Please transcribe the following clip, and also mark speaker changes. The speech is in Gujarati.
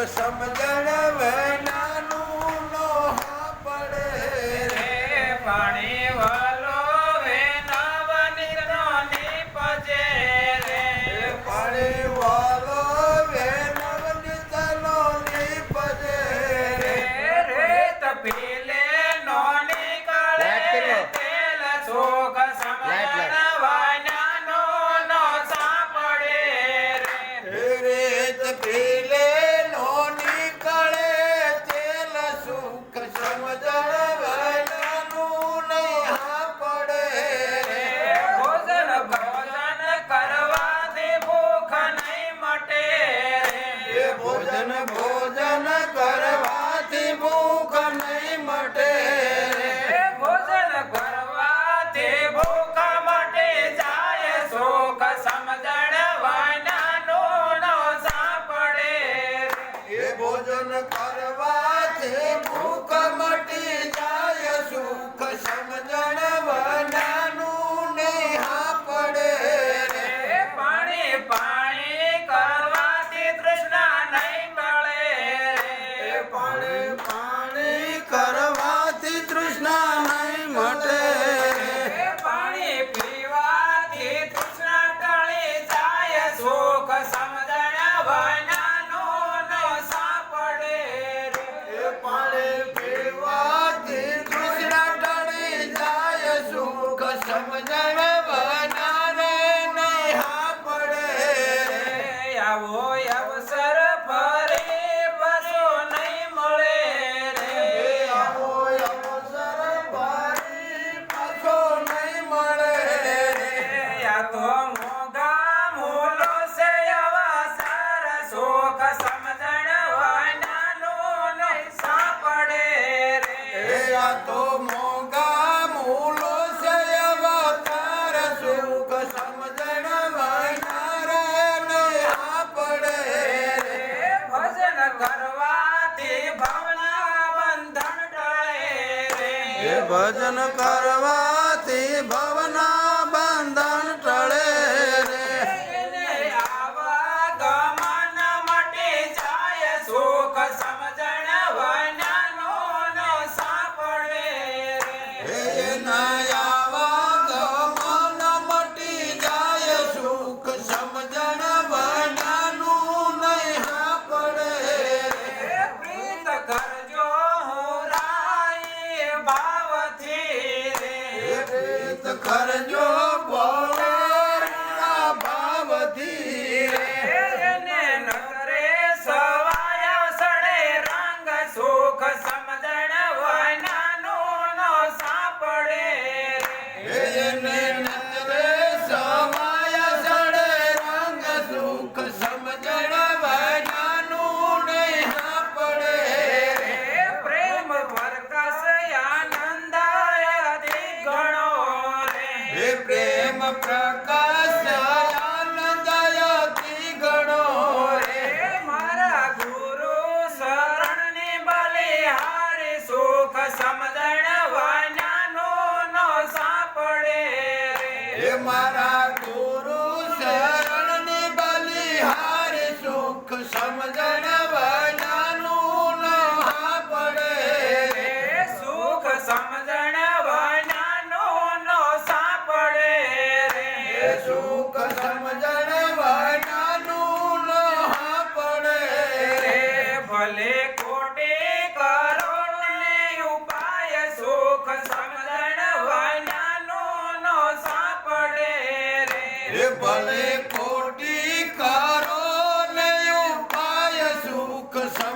Speaker 1: તો
Speaker 2: સમજણ
Speaker 3: વનાનું નોહા પડે
Speaker 2: રે. પાણી વા
Speaker 3: પાણી કરવાથી તૃષ્ણા મટે.
Speaker 2: પાણી પીવાથી તૃષ્ણા ટળી જાય સુખ સમજણ વનાનો ન
Speaker 3: સાપડે પાણી પીવાથી તૃષ્ણા ટળી જાય સુખ સમજણ વનાને નહીં
Speaker 2: આવો ભજન કરવાથી ભવના બંધન
Speaker 3: દુઃખ સમજણવાનું નહીં પડે.
Speaker 2: પ્રેમ ભરકસ આનંદ ગણો રે.
Speaker 3: પ્રેમ પ્રકાશ આનંદ ગણો રે.
Speaker 2: મારા ગુરુ શરણ ને
Speaker 3: બલે હારે સુખ સમજણ વાનાનો ન સાંપડે મારા
Speaker 2: Cause I